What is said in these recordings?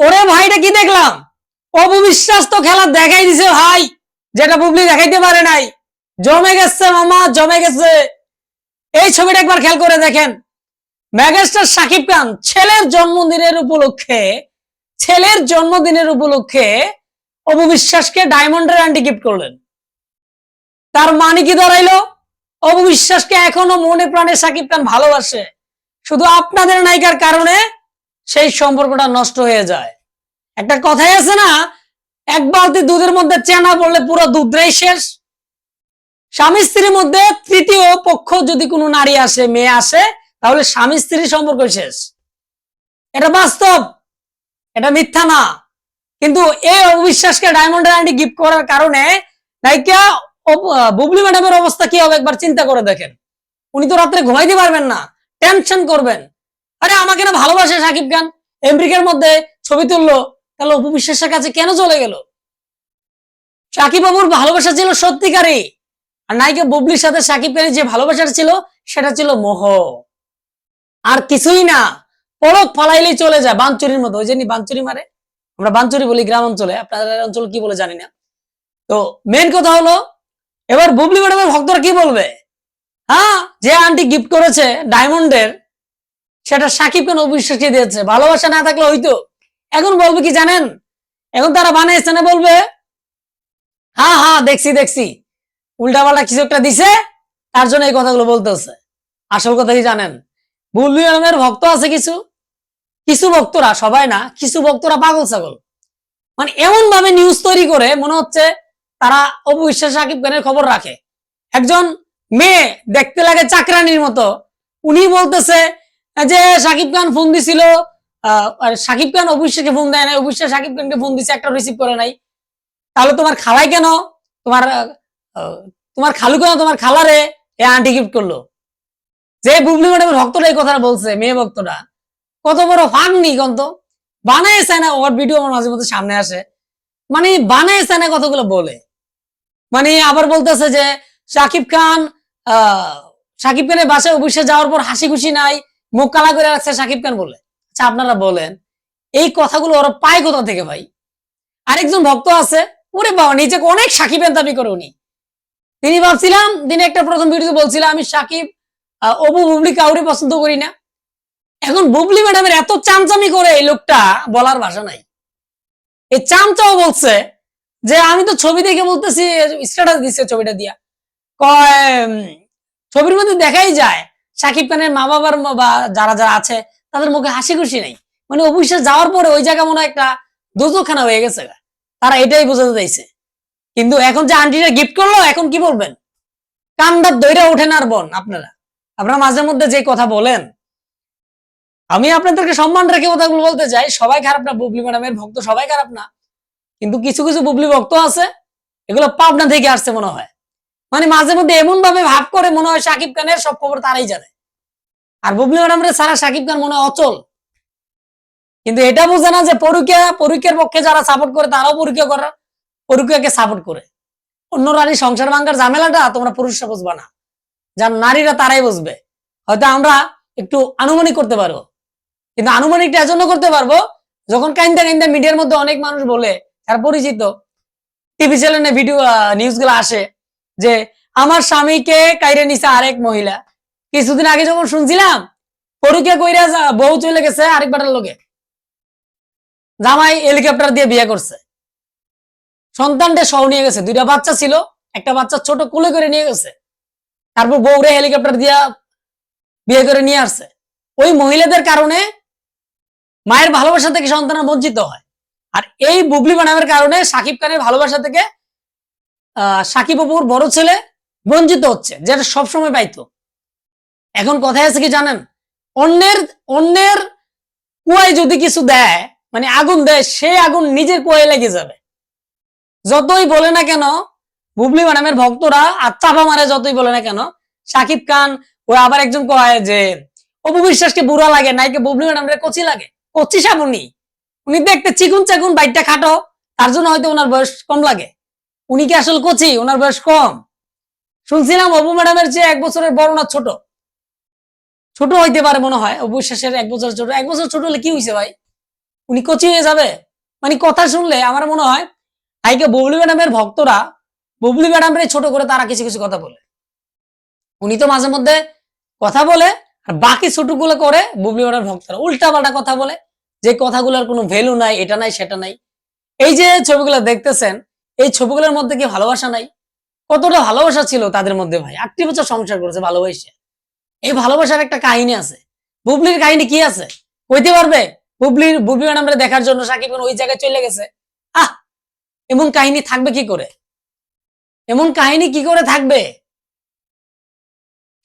ওরে ভাইটা কি দেখলাম? অপবিশ্বাস তো খেলা দেখাই দিছে ভাই, যেটা পুবলি দেখাইতে পারে নাই। জমে গেছে মামা, জমে গেছে। এই ছবিটা একবার খেয়াল করে দেখেন। মেগাস্টার সাকিব খান ছেলের জন্মদিনের উপলক্ষে, ছেলের জন্মদিনের উপলক্ষে অপবিশ্বাসকে ডায়মন্ডের আন্টি গিফট করলেন। তার মানে কি দাঁড়াইলো? অপবিশ্বাসকে এখনও মনে প্রাণে সাকিব খান ভালোবাসে। শুধু আপনাদের নায়িকার কারণে সেই সম্পর্কটা নষ্ট হয়ে যায়। একটা কথাই আছে না, এক বালতি দুধের মধ্যে চেনা পড়লে পুরো দুধটাই শেষ। স্বামী স্ত্রীর মধ্যে তৃতীয় পক্ষ যদি কোনো নারী আসে, মেয়ে আসে, তাহলে স্বামী স্ত্রীর সম্পর্ক শেষ। এটা বাস্তব, এটা মিথ্যা না। কিন্তু এই অবিশ্বাসকে ডায়মন্ডের আন্টি গিফট করার কারণে নায়িকা বুবলি ম্যাডামের অবস্থা কি হবে একবার চিন্তা করে দেখেন। উনি তো রাত্রে ঘুমাইতে পারবেন না, টেনশন করবেন। আরে, আমাকে না ভালোবাসে সাকিব খান। আমেরিকার মধ্যে ছবি তুললো, তাহলে অপু বিশ্বাসের কাছে কেন চলে গেল? সাকিব বাবুর ভালোবাসা ছিল সত্যিকারই, আর নায়িকা বুবলির সাথে সাকিব খানের যে ভালোবাসাটা ছিল, সেটা ছিল মোহ। আর কিছুই না, পলক ফালাইলেই চলে যায় বাঞ্চুরির মতো। ওই জন্য বাঞ্চুরি মারে। আমরা বাঞ্চুরি বলি গ্রাম অঞ্চলে, আপনাদের অঞ্চল কি বলে জানি না। তো মেন কথা হলো, এবার বুবলি ম্যাডামের ভক্তরা কি বলবে? হ্যাঁ যে আন্টি গিফট করেছে ডায়মন্ডের সেটা সাকিব খান অবিশ্বাসী দিয়েছে। ভালোবাসা না থাকলে হইতো। এখন বলবে কি জানেন? এখন তারা বানিয়েছে না বলবে? হ্যাঁ হ্যাঁ দেখছি দেখছি। উল্টা পাল্টা কিছু একটা দিছে, তার জন্য এই কথাগুলো বলতেছে। আসল কথা কি জানেন? বুলবুল আলমের ভক্ত আছে কিছু? কিছু ভক্তরা, সবাই না, কিছু ভক্তরা পাগল ছাগল। মানে এমন ভাবে নিউজ তৈরি করে, মনে হচ্ছে তারা অবিশ্বাস সাকিব খানের খবর রাখে। একজন মেয়ে দেখতে লাগে চাকরানির মতো। উনি বলতেছে যে সাকিব খান ফোন দিছিল সাকিব খান অবিশ্বাসকে ফোন দেয় নাই অবিশ্বাস সাকিব খানকে ফোন দিছে, একটা রিসিভ করে নাই। তাহলে তোমার খালাই কেন? তোমার তোমার খালু কেন? তোমার খালারে এ আন্টি গিফট করল। যে বুবলি ম্যাডামের ভক্তরা এই কথাটা বলছে, মেয়ে ভক্তটা কত বড় ফান নি কন্ত বানাইছে না, ওর ভিডিও আমার মাঝে মধ্যে সামনে আসে। মানে বানাইছে না কতগুলো বলে। মানে আবার বলতেছে যে, সাকিব খান, আহ, সাকিব খানের বাসায় অবশ্যই যাওয়ার পর হাসি খুশি নাই মুখ কালা করে রাখছে সাকিব খান বলে। আচ্ছা আপনারা বলেন, এই কথাগুলো ওরা পায় কোথা থেকে ভাই? আরেকজন ভক্ত আছে, ওরে বাবা নিজেকে অনেক সাকিবের দাবি করে উনি। তিনি ভাবছিলাম, তিনি একটা প্রথম ভিডিও বলছিলাম, আমি সাকিব অপু, বুবলি কাউরি পছন্দ করি না। এখন বুবলি ম্যাডামের এত চামচামি করে এই লোকটা বলার ভাষা নাই। এই চামচাও বলছে যে, আমি তো ছবি দেখে বলতেছি, স্ট্যাটাস দিচ্ছে ছবিটা দিয়া। কয় ছবির মধ্যে দেখাই যায় সাকিব খানের মা বাবার বা যারা যারা আছে, তাদের মুখে হাসি খুশি নাই। মানে অবশ্যই যাওয়ার পরে ওই জায়গা মনে একটা দুজখানা হয়ে গেছে তারা এটাই বোঝাতে চাইছে। কিন্তু এখন যে আন্টিটা গিফট করল, এখন কি বলবেন? কান্দার দইরা ওঠেন আর বোন আপনারা। আপনারা মাঝে মধ্যে যে কথা বলেন, আমি আপনাদেরকে সম্মান রেখে কথাগুলো বলতে চাই। সবাই খারাপ না, বুবলি ম্যাডামের ভক্ত সবাই খারাপ না। কিন্তু কিছু কিছু বুবলি ভক্ত আছে, এগুলো পাবনা থেকে আসছে মনে হয়। মানে মাঝে মধ্যে এমন ভাবে ভাব করে মনে হয় সাকিব খানের সব খবর তারাই জানে। আর বুবলি ম্যাডামের সারা সাকিব খান মনে হয় অচল। কিন্তু এটা বোঝে না যে পরীক্ষা পরীক্ষার পক্ষে যারা সাপোর্ট করে, তারাও পরীক্ষা করে পরীক্ষাকে সাপোর্ট করে। অন্য নারী সংসার ভাঙ্গার ঝামেলাটা তোমরা পুরুষরা বুঝবা না। যার নারীরা তারাই বুঝবে। হয়তো আমরা একটু আনুমানিক করতে পারব। কিন্তু আনুমানিকটা এজন্য করতে পারব, যখন কাইন্দা কাইন্দা মিডিয়ার মধ্যে অনেক মানুষ বলে তার পরিচিত, টিভি চ্যানেলে ভিডিও নিউজগুলো আসে যে আমার স্বামীকে কাইরে নিছে আরেক মহিলা। কিছুদিন আগে যখন শুনছিলাম, পরীক্ষা কইরা বউ চলে গেছে আরেক বাটার লোকে জামাই হেলিকপ্টার দিয়ে বিয়ে করছে। সন্তানটা সহ নিয়ে গেছে। দুইটা বাচ্চা ছিল, একটা বাচ্চা ছোট কুলে করে নিয়ে গেছে। তারপর বউরে হেলিকপ্টার দিয়া বিয়ে করে নিয়ে আসছে। ওই মহিলাদের কারণে মায়ের ভালোবাসা থেকে সন্তান বঞ্চিত হয়। আর এই বুবলি ম্যাডামের কারণে সাকিব খানের ভালোবাসা থেকে সাকিব অপুর বড় ছেলে, বঞ্চিত হচ্ছে যেটা সবসময় পাইতো। এখন কথায় আছে কি জানেন? অন্যের অন্যের কুয়ায় যদি কিছু দেয় মানে আগুন দেয় সেই আগুন নিজের কুয়ায় লেগে যাবে। যতই বলে না কেন, বুবলি ম্যাডামের ভক্তরা চাপা মারে, যতই বলে না কেন, সাকিব খান, ও আবার একজন কয় যে, অপু বিশ্বাসকে বুড়া লাগে, নাইকে বুবলি ম্যাডামের কচি লাগে, কচি সাবুনি। উনি দেখতে চিকুন চাকুন বাইকটা খাটো, তার জন্য হয়তো ওনার বয়স কম লাগে। উনি কি আসলে কচি? ওনার বয়স কম। শুনছিলাম অপু ম্যাডামের চেয়ে এক বছরের বড় না ছোট? ছোট হইতে পারে মনে হয়, অপু বিশ্বাসের এক বছর ছোট। এক বছর ছোট হলে কি হয়েছে ভাই? উনি কচি হয়ে যাবে? মানে কথা শুনলে আমার মনে হয় আইকে বুবলি ম্যাডামের ভক্তরা বুবলি ম্যাডামের ছোট করে তারা কিছু কিছু কথা বলে। উনি তো মাঝে মধ্যে কথা বলে, আর বাকি ছোটগুলো করে বুবলি ম্যাডামের ভক্তরা। উল্টা পাল্টা কথা বলে, যে কথাগুলোর কোনো ভ্যালু নাই, এটা নাই, সেটা নাই। এই যে ছবিগুলো দেখতেছেন এই ছবিগুলোর মধ্যে কি ভালোবাসা নাই? কতটা ভালোবাসা ছিল তাদের মধ্যে ভাই? আটটি বছর সংসার করেছে, ভালোবাসে। এই ভালোবাসার একটা কাহিনী আছে। বুবলির কাহিনী কি আছে? কইতে পারবে? বুবলির বুবলি ম্যাডামরে দেখার জন্য সাকিব ওই জায়গায় চলে গেছে। আহ! এমন কাহিনী থাকবে কি করে? এমন কাহিনী কি করে থাকবে?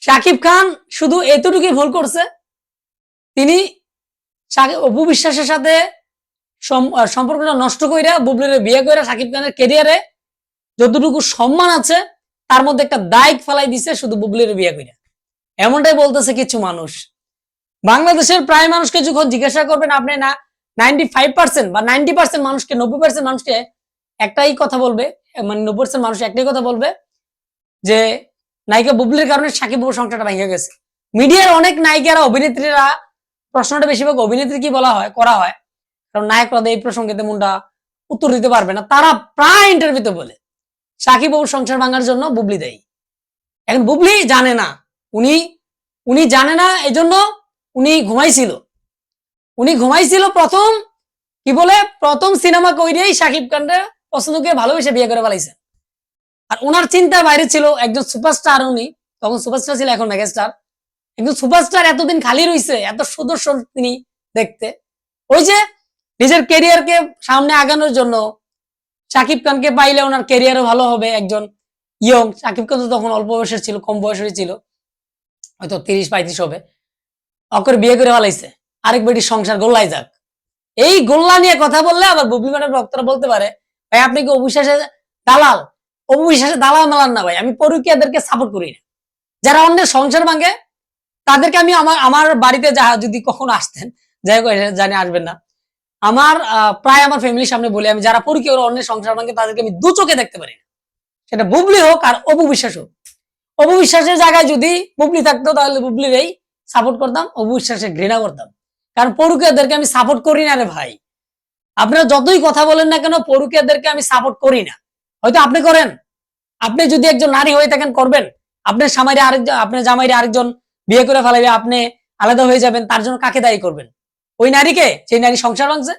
সাকিব খান শুধু এতটুকুই ভুল করছে, তিনি বিশ্বাসের সাথে সম্পর্কটা নষ্ট কইরা, বুবলির বিয়ে কইরা সাকিব খানের কেরিয়ারে যতটুকু সম্মান আছে, তার মধ্যে একটা দায়িক ফেলাই দিছে শুধু বুবলির বিয়ে কইরা। এমনটাই বলতেছে কিছু মানুষ। বাংলাদেশের প্রায় মানুষকে যখন জিজ্ঞাসা করবেন, আপনি না নাইনটি ফাইভ পার্সেন্ট বা নাইনটি পার্সেন্ট মানুষকে, নব্বই পার্সেন্ট মানুষকে একটাই কথা বলবে মানে নব্বই পার্সেন্ট মানুষ একটাই কথা বলবে যে, নায়িকা বুবলির কারণে সাকিব বাবুর সংসারটা ভেঙে গেছে। মিডিয়ার অনেক নায়িকারা, অভিনেত্রীরা, প্রশ্নটা বেশিরভাগ অভিনেত্রী কি বলা হয়, করা হয়। কারণ নায়করা এই প্রসঙ্গে তেমনটা উত্তর দিতে পারবে না। তারা প্রায় ইন্টারভিউতে বলে, সাকিব বাবুর সংসার ভাঙার জন্য বুবলি দেয়। এখন বুবলি জানে না, উনি উনি জানে না এজন্য উনি ঘুমাইছিল। উনি ঘুমাইছিল প্রথম, কি বলে, প্রথম সিনেমা কইরেই সাকিব খানরে পছন্দ করে ভালোবেসে বিয়ে করে ফেলাইছে। আর ওনার চিন্তার বাইরে ছিল একজন সুপারস্টার উনি, তখন সুপারস্টার ছিল এখন মেগাস্টার। একজন সুপারস্টার এতদিন খালি রইছে, এত সুদর্শন তিনি দেখতে। ওই যে নিজের কেরিয়ারকে সামনে আগানোর জন্য সাকিব খানকে পাইলে ওনার কেরিয়ারও ভালো হবে, একজন ইয়ং সাকিব খান তো তখন অল্প বয়সের ছিল, কম বয়সের ছিল। হয়তো তিরিশ, পঁয়ত্রিশ হবে। অকর বিয়ে করে ফেলাইছে। আরেক বেটির সংসার গোল্লাই যাক। এই গোল্লা নিয়ে কথা বললে আবার বুবলি ম্যাডাম ভক্তরা বলতে পারে, ভাই, আপনি কি অবিশ্বাসে দালাল? অবিশ্বাসে দালাল মালান না ভাই। আমি পরকীয়াদেরকে সাপোর্ট করি না। যারা অন্যের সংসার ভাঙে, তাদেরকে আমি আমার আমার বাড়িতে যা যদি কখনো আসতেন, যাই হোক জানি আসবেন না। আমার প্রায় আমার ফ্যামিলির সামনে বলি আমি, যারা পরকীয় ওরা অন্যের সংসার ভাঙে, তাদেরকে আমি দু চোখে দেখতে পারি না। সেটা বুবলি হোক আর অপু বিশ্বাস হোক। অপু বিশ্বাসের জায়গায় যদি বুবলি থাকতো, তাহলে বুবলির এই সাপোর্ট করতাম, অপু বিশ্বাসের ঘৃণা করতাম। কারণ পরুকিয়াদেরকে আমি সাপোর্ট করি না রে ভাই। আপনারা যতই কথা বলেন না কেন, পরুকিয়াদেরকে আমি সাপোর্ট করি না। হয়তো আপনি করেন। আপনি যদি একজন নারী হয়ে থাকেন, করবেন। আপনার স্বামীরে আরেকজন, আপনার জামাইরে আরেকজন বিয়ে করে ফেলাবে আপনি আলাদা হয়ে যাবেন, তার জন্য কাকে দায়ী করবেন? ওই নারীকে, যে নারী সংসার ভাঙছে,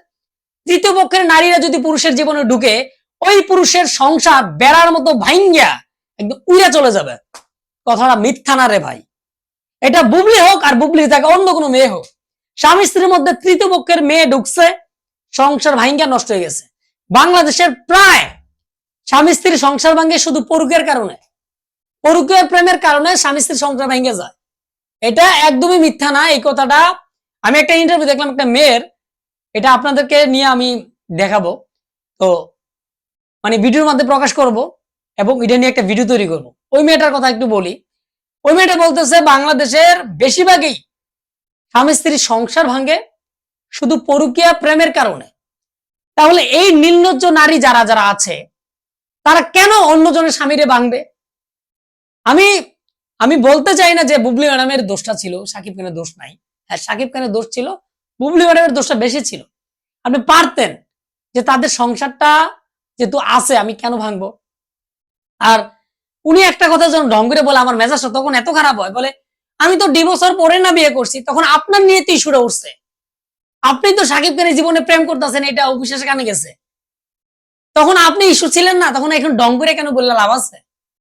তৃতীয় পক্ষের নারীরা যদি পুরুষের জীবনে ঢুকে, ওই পুরুষের সংসার বেড়ার মতো ভাঙ্গিয়া একদম উড়ে চলে যাবে। কথাটা মিথ্যা না রে ভাই। এটা বুবলি হোক আর বুবলি থাকে অন্য কোনো মেয়ে হোক। স্বামী স্ত্রীর মধ্যে তৃতীয় পক্ষের মেয়ে ঢুকছে, সংসার ভাঙ্গিয়া নষ্ট হয়ে গেছে। বাংলাদেশের প্রায় স্বামী স্ত্রীর সংসার ভাঙ্গে শুধু পরুকের কারণে। পরুকের প্রেমের কারণে স্বামী স্ত্রীর সংসার ভেঙে যায়। এটা একদমই মিথ্যা না, এই কথাটা আমি একটা ইন্টারভিউ দেখলাম, একটা মেয়ের। এটা আপনাদেরকে নিয়ে আমি দেখাবো। তো মানে ভিডিওর মধ্যে প্রকাশ করব এবং এটা নিয়ে একটা ভিডিও তৈরি করব। ওই মেয়েটার কথা একটু বলি। ওই মেয়েটা বলতেছে, বাংলাদেশের বেশিরভাগই স্বামী স্ত্রীর সংসার ভাঙে, শুধু পরুকিয়া প্রেমের কারণে। তাহলে এই নির্লজ্জ নারী যারা যারা আছে, তারা কেন অন্যজনের স্বামীরে ভাঙবে? আমি আমি বলতে চাই না যে বুবলি ম্যাডামের দোষটা ছিল, সাকিব খানের দোষ নাই। হ্যাঁ সাকিব খানের দোষ ছিল, বুবলি ম্যাডামের দোষটা বেশি ছিল। আপনি পারতেন যে তাদের সংসারটা যেহেতু আছে, আমি কেন ভাঙবো? আর উনি একটা কথা যখন ঢং করে বলে, আমার মেজাজটা তখন এত খারাপ হয়, বলে, আমি তো ডিভোর্সের পরে না বিয়ে করছি, তখন আপনার নিয়ে তো ইস্যুটা উঠছে। আপনি তো সাকিব খানের জীবনে প্রেম করতেছেন, এটা অবিশ্বাসে কানে গেছে। তখন আপনি ইস্যু ছিলেন না, তখন এখন ডং করে কেন বললে লাভ আছে?